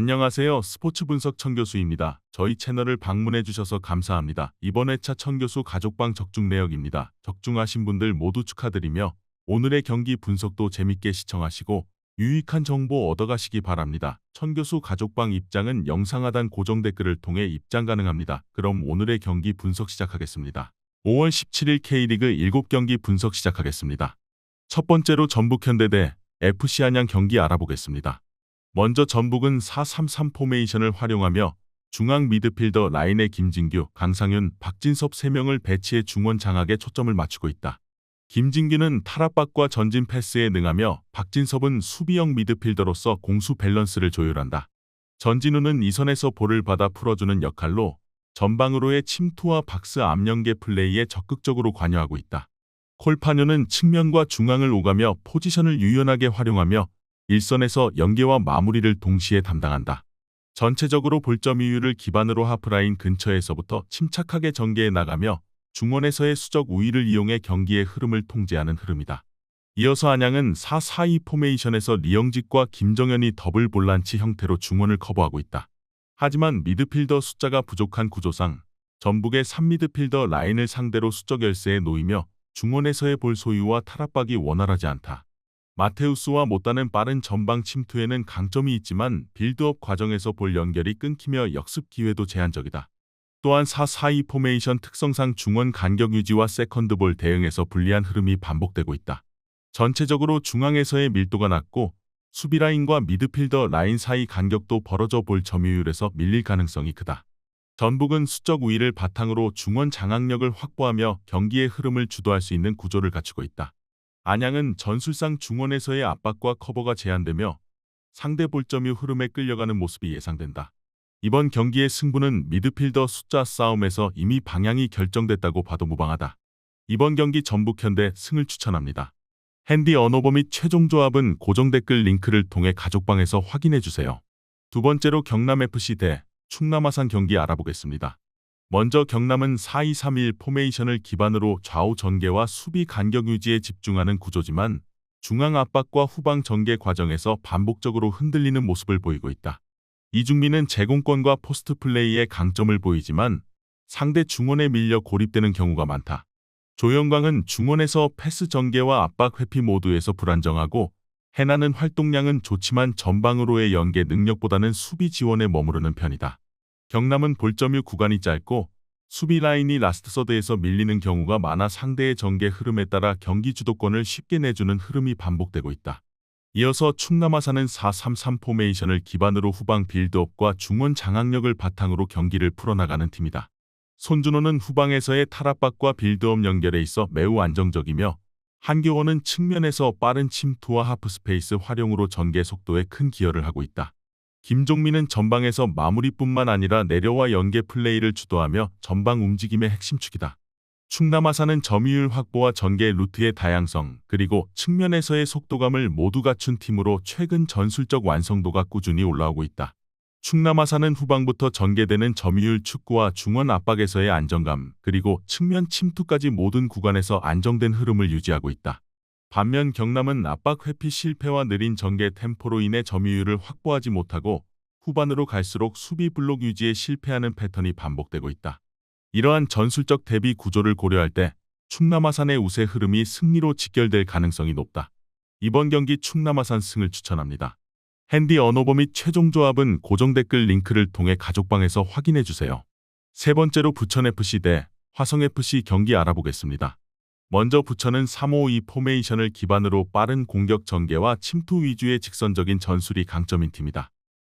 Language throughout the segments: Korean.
안녕하세요. 스포츠 분석 청 교수입니다. 저희 채널을 방문해 주셔서 감사합니다. 이번 회차 청 교수 가족방 적중 내역입니다. 적중하신 분들 모두 축하드리며 오늘의 경기 분석도 재밌게 시청하시고 유익한 정보 얻어가시기 바랍니다. 천 교수 가족방 입장은 영상 하단 고정 댓글을 통해 입장 가능합니다. 그럼 오늘의 경기 분석 시작하겠습니다. 5월 17일 K리그 7경기 분석 시작하겠습니다. 첫 번째로 전북현대 대 FC 안양 경기 알아보겠습니다. 먼저 전북은 4-3-3 포메이션을 활용하며 중앙 미드필더 라인의 김진규, 강상윤, 박진섭 3명을 배치해 중원 장악에 초점을 맞추고 있다. 김진규는 탈압박과 전진 패스에 능하며 박진섭은 수비형 미드필더로서 공수 밸런스를 조율한다. 전진우는 이 선에서 볼을 받아 풀어주는 역할로 전방으로의 침투와 박스 앞연계 플레이에 적극적으로 관여하고 있다. 콜파뇨는 측면과 중앙을 오가며 포지션을 유연하게 활용하며 일선에서 연계와 마무리를 동시에 담당한다. 전체적으로 볼점 이유를 기반으로 하프라인 근처에서부터 침착하게 전개해 나가며 중원에서의 수적 우위를 이용해 경기의 흐름을 통제하는 흐름이다. 이어서 안양은 4-4-2 포메이션에서 리영직과 김정현이 더블 볼란치 형태로 중원을 커버하고 있다. 하지만 미드필더 숫자가 부족한 구조상 전북의 3미드필더 라인을 상대로 수적 열세에 놓이며 중원에서의 볼 소유와 탈압박이 원활하지 않다. 마테우스와 못다는 빠른 전방 침투에는 강점이 있지만 빌드업 과정에서 볼 연결이 끊기며 역습 기회도 제한적이다. 또한 4-4-2 포메이션 특성상 중원 간격 유지와 세컨드볼 대응에서 불리한 흐름이 반복되고 있다. 전체적으로 중앙에서의 밀도가 낮고 수비 라인과 미드필더 라인 사이 간격도 벌어져 볼 점유율에서 밀릴 가능성이 크다. 전북은 수적 우위를 바탕으로 중원 장악력을 확보하며 경기의 흐름을 주도할 수 있는 구조를 갖추고 있다. 안양은 전술상 중원에서의 압박과 커버가 제한되며 상대 볼점유 흐름에 끌려가는 모습이 예상된다. 이번 경기의 승부는 미드필더 숫자 싸움에서 이미 방향이 결정됐다고 봐도 무방하다. 이번 경기 전북현대 승을 추천합니다. 핸디 언어버 및 최종 조합은 고정 댓글 링크를 통해 가족방에서 확인해 주세요. 두 번째로 경남FC 대 충남아산 경기 알아보겠습니다. 먼저 경남은 4-2-3-1 포메이션을 기반으로 좌우 전개와 수비 간격 유지에 집중하는 구조지만 중앙 압박과 후방 전개 과정에서 반복적으로 흔들리는 모습을 보이고 있다. 이중민은 제공권과 포스트 플레이에 강점을 보이지만 상대 중원에 밀려 고립되는 경우가 많다. 조영광은 중원에서 패스 전개와 압박 회피 모두에서 불안정하고 해나는 활동량은 좋지만 전방으로의 연계 능력보다는 수비 지원에 머무르는 편이다. 경남은 볼점유 구간이 짧고 수비 라인이 라스트 서드에서 밀리는 경우가 많아 상대의 전개 흐름에 따라 경기 주도권을 쉽게 내주는 흐름이 반복되고 있다. 이어서 충남아산은 4-3-3 포메이션을 기반으로 후방 빌드업과 중원 장악력을 바탕으로 경기를 풀어나가는 팀이다. 손준호는 후방에서의 탈압박과 빌드업 연결에 있어 매우 안정적이며 한교원은 측면에서 빠른 침투와 하프스페이스 활용으로 전개 속도에 큰 기여를 하고 있다. 김종민은 전방에서 마무리뿐만 아니라 내려와 연계 플레이를 주도하며 전방 움직임의 핵심축이다. 충남아산은 점유율 확보와 전개 루트의 다양성, 그리고 측면에서의 속도감을 모두 갖춘 팀으로 최근 전술적 완성도가 꾸준히 올라오고 있다. 충남아산은 후방부터 전개되는 점유율 축구와 중원 압박에서의 안정감, 그리고 측면 침투까지 모든 구간에서 안정된 흐름을 유지하고 있다. 반면 경남은 압박 회피 실패와 느린 전개 템포로 인해 점유율을 확보하지 못하고 후반으로 갈수록 수비 블록 유지에 실패하는 패턴이 반복되고 있다. 이러한 전술적 대비 구조를 고려할 때 충남아산의 우세 흐름이 승리로 직결될 가능성이 높다. 이번 경기 충남아산 승을 추천합니다. 핸디 언어버 및 최종 조합은 고정 댓글 링크를 통해 가족방에서 확인해 주세요. 세 번째로 부천FC 대 화성FC 경기 알아보겠습니다. 먼저 부천은 3-5-2 포메이션을 기반으로 빠른 공격 전개와 침투 위주의 직선적인 전술이 강점인 팀이다.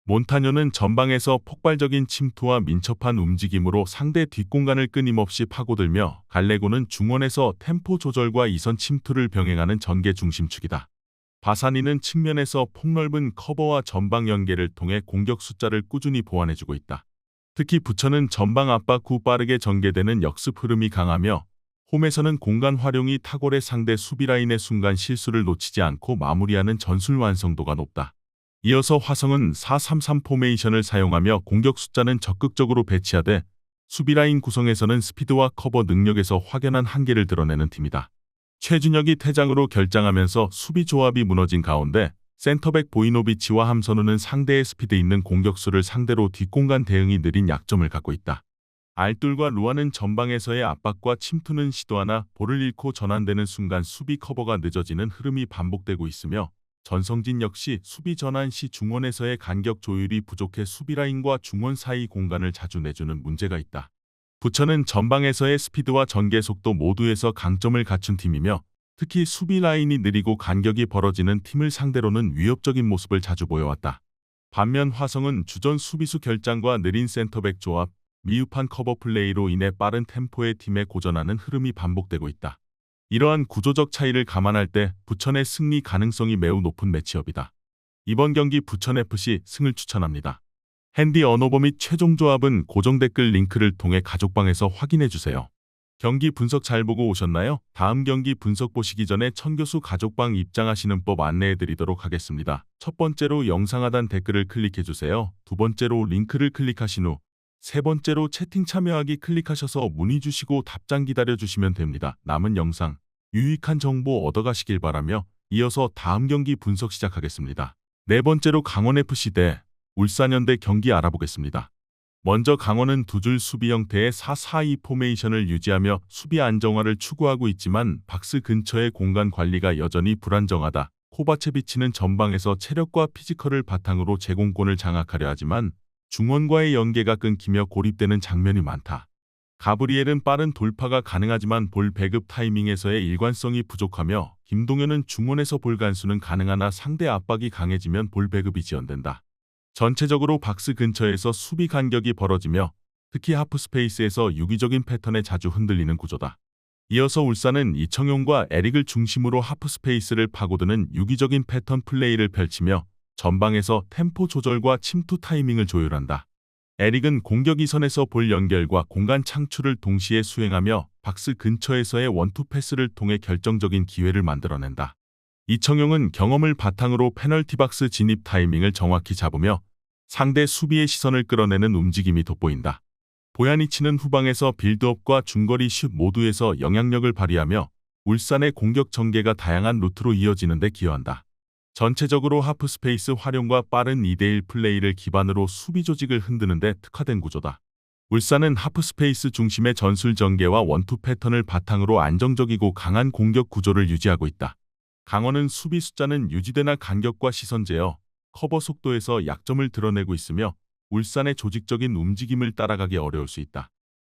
몬타뇨는 전방에서 폭발적인 침투와 민첩한 움직임으로 상대 뒷공간을 끊임없이 파고들며 갈레고는 중원에서 템포 조절과 이선 침투를 병행하는 전개 중심축이다. 바사니는 측면에서 폭넓은 커버와 전방 연계를 통해 공격 숫자를 꾸준히 보완해주고 있다. 특히 부천은 전방 압박 후 빠르게 전개되는 역습 흐름이 강하며 홈에서는 공간 활용이 탁월해 상대 수비라인의 순간 실수를 놓치지 않고 마무리하는 전술 완성도가 높다. 이어서 화성은 4-3-3 포메이션을 사용하며 공격 숫자는 적극적으로 배치하되 수비라인 구성에서는 스피드와 커버 능력에서 확연한 한계를 드러내는 팀이다. 최준혁이 퇴장으로 결장하면서 수비 조합이 무너진 가운데 센터백 보이노비치와 함선우는 상대의 스피드 있는 공격수를 상대로 뒷공간 대응이 느린 약점을 갖고 있다. 알툴과 루아는 전방에서의 압박과 침투는 시도하나 볼을 잃고 전환되는 순간 수비 커버가 늦어지는 흐름이 반복되고 있으며 전성진 역시 수비 전환 시 중원에서의 간격 조율이 부족해 수비 라인과 중원 사이 공간을 자주 내주는 문제가 있다. 부천은 전방에서의 스피드와 전개 속도 모두에서 강점을 갖춘 팀이며 특히 수비 라인이 느리고 간격이 벌어지는 팀을 상대로는 위협적인 모습을 자주 보여왔다. 반면 화성은 주전 수비수 결장과 느린 센터백 조합, 미흡한 커버 플레이로 인해 빠른 템포의 팀에 고전하는 흐름이 반복되고 있다. 이러한 구조적 차이를 감안할 때 부천의 승리 가능성이 매우 높은 매치업이다. 이번 경기 부천FC 승을 추천합니다. 핸디 언어버 및 최종 조합은 고정 댓글 링크를 통해 가족방에서 확인해 주세요. 경기 분석 잘 보고 오셨나요? 다음 경기 분석 보시기 전에 천교수 가족방 입장하시는 법 안내해 드리도록 하겠습니다. 첫 번째로 영상 하단 댓글을 클릭해 주세요. 두 번째로 링크를 클릭하신 후 세 번째로 채팅 참여하기 클릭하셔서 문의 주시고 답장 기다려 주시면 됩니다. 남은 영상 유익한 정보 얻어가시길 바라며 이어서 다음 경기 분석 시작하겠습니다. 네 번째로 강원FC 대 울산현대 경기 알아보겠습니다. 먼저 강원은 두 줄 수비 형태의 4-4-2 포메이션을 유지하며 수비 안정화를 추구하고 있지만 박스 근처의 공간 관리가 여전히 불안정하다. 코바체비치는 전방에서 체력과 피지컬을 바탕으로 제공권을 장악하려 하지만 중원과의 연계가 끊기며 고립되는 장면이 많다. 가브리엘은 빠른 돌파가 가능하지만 볼 배급 타이밍에서의 일관성이 부족하며 김동현은 중원에서 볼 간수는 가능하나 상대 압박이 강해지면 볼 배급이 지연된다. 전체적으로 박스 근처에서 수비 간격이 벌어지며 특히 하프 스페이스에서 유기적인 패턴에 자주 흔들리는 구조다. 이어서 울산은 이청용과 에릭을 중심으로 하프 스페이스를 파고드는 유기적인 패턴 플레이를 펼치며 전방에서 템포 조절과 침투 타이밍을 조율한다. 에릭은 공격 이선에서 볼 연결과 공간 창출을 동시에 수행하며 박스 근처에서의 원투 패스를 통해 결정적인 기회를 만들어낸다. 이청용은 경험을 바탕으로 페널티 박스 진입 타이밍을 정확히 잡으며 상대 수비의 시선을 끌어내는 움직임이 돋보인다. 보야니치는 후방에서 빌드업과 중거리 슛 모두에서 영향력을 발휘하며 울산의 공격 전개가 다양한 루트로 이어지는 데 기여한다. 전체적으로 하프 스페이스 활용과 빠른 2대1 플레이를 기반으로 수비 조직을 흔드는 데 특화된 구조다. 울산은 하프 스페이스 중심의 전술 전개와 원투 패턴을 바탕으로 안정적이고 강한 공격 구조를 유지하고 있다. 강원은 수비 숫자는 유지되나 간격과 시선 제어, 커버 속도에서 약점을 드러내고 있으며 울산의 조직적인 움직임을 따라가기 어려울 수 있다.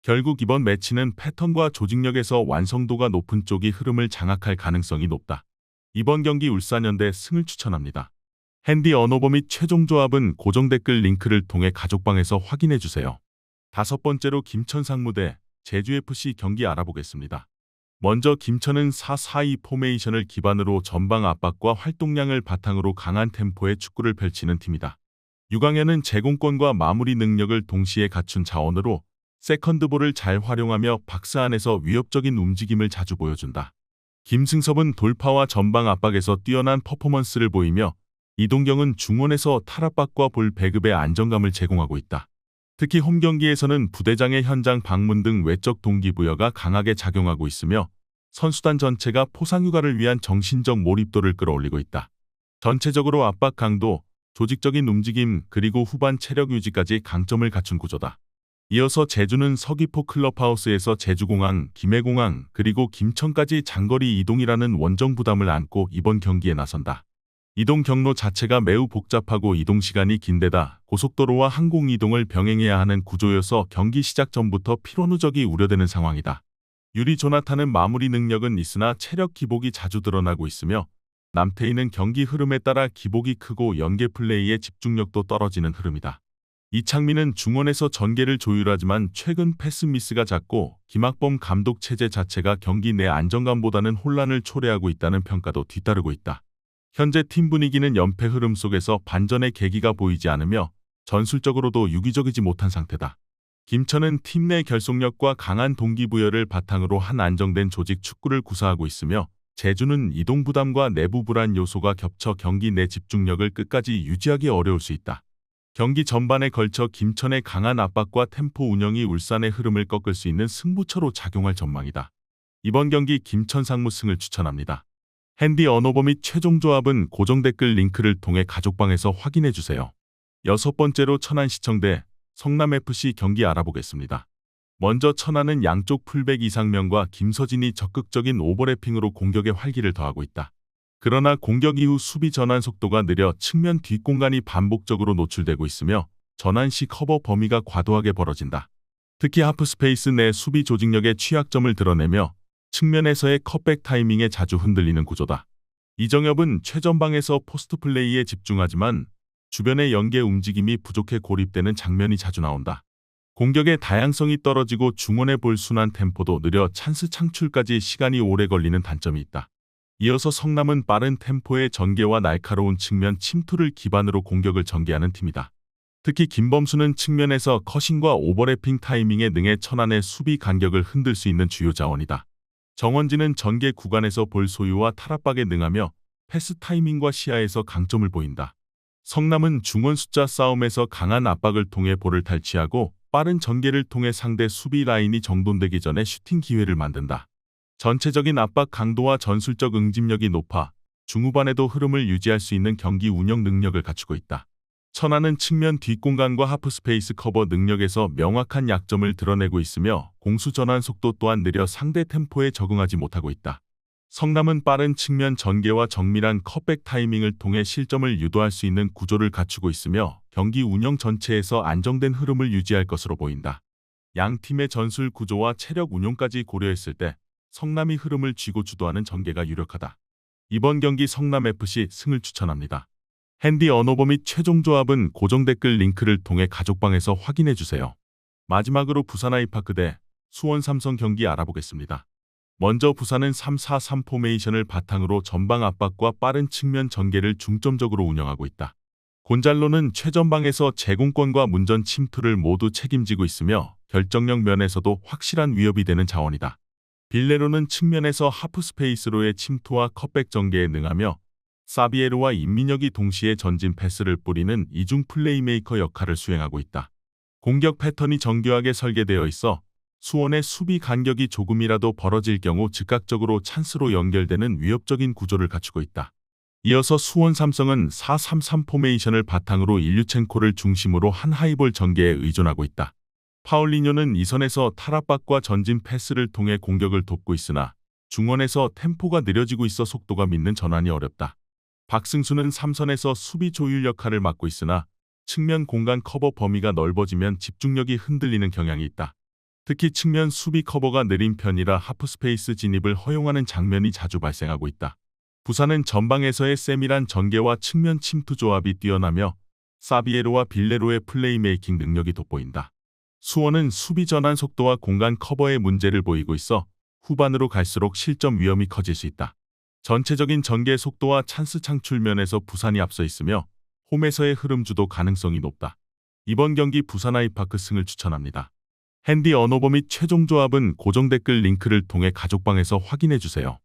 결국 이번 매치는 패턴과 조직력에서 완성도가 높은 쪽이 흐름을 장악할 가능성이 높다. 이번 경기 울산현대 승을 추천합니다. 핸디 언어버 및 최종 조합은 고정 댓글 링크를 통해 가족방에서 확인해 주세요. 다섯 번째로 김천 상 무대 제주FC 경기 알아보겠습니다. 먼저 김천은 4-4-2 포메이션을 기반으로 전방 압박과 활동량을 바탕으로 강한 템포의 축구를 펼치는 팀이다. 유강현은 제공권과 마무리 능력을 동시에 갖춘 자원으로 세컨드볼을 잘 활용하며 박스 안에서 위협적인 움직임을 자주 보여준다. 김승섭은 돌파와 전방 압박에서 뛰어난 퍼포먼스를 보이며 이동경은 중원에서 탈압박과 볼 배급의 안정감을 제공하고 있다. 특히 홈 경기에서는 부대장의 현장 방문 등 외적 동기부여가 강하게 작용하고 있으며 선수단 전체가 포상휴가를 위한 정신적 몰입도를 끌어올리고 있다. 전체적으로 압박 강도, 조직적인 움직임 그리고 후반 체력 유지까지 강점을 갖춘 구조다. 이어서 제주는 서귀포 클럽하우스에서 제주공항, 김해공항, 그리고 김천까지 장거리 이동이라는 원정 부담을 안고 이번 경기에 나선다. 이동 경로 자체가 매우 복잡하고 이동 시간이 긴데다 고속도로와 항공 이동을 병행해야 하는 구조여서 경기 시작 전부터 피로 누적이 우려되는 상황이다. 유리 조나탄은 마무리 능력은 있으나 체력 기복이 자주 드러나고 있으며 남태희는 경기 흐름에 따라 기복이 크고 연계 플레이의 집중력도 떨어지는 흐름이다. 이창민은 중원에서 전개를 조율하지만 최근 패스 미스가 잦고 김학범 감독 체제 자체가 경기 내 안정감보다는 혼란을 초래하고 있다는 평가도 뒤따르고 있다. 현재 팀 분위기는 연패 흐름 속에서 반전의 계기가 보이지 않으며 전술적으로도 유기적이지 못한 상태다. 김천은 팀 내 결속력과 강한 동기부여를 바탕으로 한 안정된 조직 축구를 구사하고 있으며 제주는 이동 부담과 내부 불안 요소가 겹쳐 경기 내 집중력을 끝까지 유지하기 어려울 수 있다. 경기 전반에 걸쳐 김천의 강한 압박과 템포 운영이 울산의 흐름을 꺾을 수 있는 승부처로 작용할 전망이다. 이번 경기 김천 상무승을 추천합니다. 핸디 언어버 및 최종 조합은 고정 댓글 링크를 통해 가족방에서 확인해 주세요. 여섯 번째로 천안시청 대 성남FC 경기 알아보겠습니다. 먼저 천안은 양쪽 풀백 이상명과 김서진이 적극적인 오버래핑으로 공격에 활기를 더하고 있다. 그러나 공격 이후 수비 전환 속도가 느려 측면 뒷공간이 반복적으로 노출되고 있으며 전환 시 커버 범위가 과도하게 벌어진다. 특히 하프 스페이스 내 수비 조직력의 취약점을 드러내며 측면에서의 컷백 타이밍에 자주 흔들리는 구조다. 이정엽은 최전방에서 포스트 플레이에 집중하지만 주변의 연계 움직임이 부족해 고립되는 장면이 자주 나온다. 공격의 다양성이 떨어지고 중원의 볼 순환 템포도 느려 찬스 창출까지 시간이 오래 걸리는 단점이 있다. 이어서 성남은 빠른 템포의 전개와 날카로운 측면 침투를 기반으로 공격을 전개하는 팀이다. 특히 김범수는 측면에서 커싱과 오버래핑 타이밍에 능해 천안의 수비 간격을 흔들 수 있는 주요 자원이다. 정원진은 전개 구간에서 볼 소유와 탈압박에 능하며 패스 타이밍과 시야에서 강점을 보인다. 성남은 중원 숫자 싸움에서 강한 압박을 통해 볼을 탈취하고 빠른 전개를 통해 상대 수비 라인이 정돈되기 전에 슈팅 기회를 만든다. 전체적인 압박 강도와 전술적 응집력이 높아 중후반에도 흐름을 유지할 수 있는 경기 운영 능력을 갖추고 있다. 천안은 측면 뒷공간과 하프 스페이스 커버 능력에서 명확한 약점을 드러내고 있으며 공수 전환 속도 또한 느려 상대 템포에 적응하지 못하고 있다. 성남은 빠른 측면 전개와 정밀한 컷백 타이밍을 통해 실점을 유도할 수 있는 구조를 갖추고 있으며 경기 운영 전체에서 안정된 흐름을 유지할 것으로 보인다. 양 팀의 전술 구조와 체력 운용까지 고려했을 때 성남이 흐름을 쥐고 주도하는 전개가 유력하다. 이번 경기 성남FC 승을 추천합니다. 핸디 언어버 및 최종 조합은 고정 댓글 링크를 통해 가족방에서 확인해 주세요. 마지막으로 부산 아이파크 대 수원 삼성 경기 알아보겠습니다. 먼저 부산은 3-4-3 포메이션을 바탕으로 전방 압박과 빠른 측면 전개를 중점적으로 운영하고 있다. 곤잘로는 최전방에서 제공권과 문전 침투를 모두 책임지고 있으며 결정력 면에서도 확실한 위협이 되는 자원이다. 빌레로는 측면에서 하프 스페이스로의 침투와 컷백 전개에 능하며 사비에르와 임민혁이 동시에 전진 패스를 뿌리는 이중 플레이메이커 역할을 수행하고 있다. 공격 패턴이 정교하게 설계되어 있어 수원의 수비 간격이 조금이라도 벌어질 경우 즉각적으로 찬스로 연결되는 위협적인 구조를 갖추고 있다. 이어서 수원 삼성은 4-3-3 포메이션을 바탕으로 일류첸코를 중심으로 한 하이볼 전개에 의존하고 있다. 파울리뇨는 이선에서 탈압박과 전진 패스를 통해 공격을 돕고 있으나 중원에서 템포가 느려지고 있어 속도가 믿는 전환이 어렵다. 박승수는 삼선에서 수비 조율 역할을 맡고 있으나 측면 공간 커버 범위가 넓어지면 집중력이 흔들리는 경향이 있다. 특히 측면 수비 커버가 느린 편이라 하프스페이스 진입을 허용하는 장면이 자주 발생하고 있다. 부산은 전방에서의 세밀한 전개와 측면 침투 조합이 뛰어나며 사비에로와 빌레로의 플레이메이킹 능력이 돋보인다. 수원은 수비 전환 속도와 공간 커버의 문제를 보이고 있어 후반으로 갈수록 실점 위험이 커질 수 있다. 전체적인 전개 속도와 찬스 창출 면에서 부산이 앞서 있으며 홈에서의 흐름 주도 가능성이 높다. 이번 경기 부산 아이파크 승을 추천합니다. 핸디 언어버 및 최종 조합은 고정 댓글 링크를 통해 가족방에서 확인해 주세요.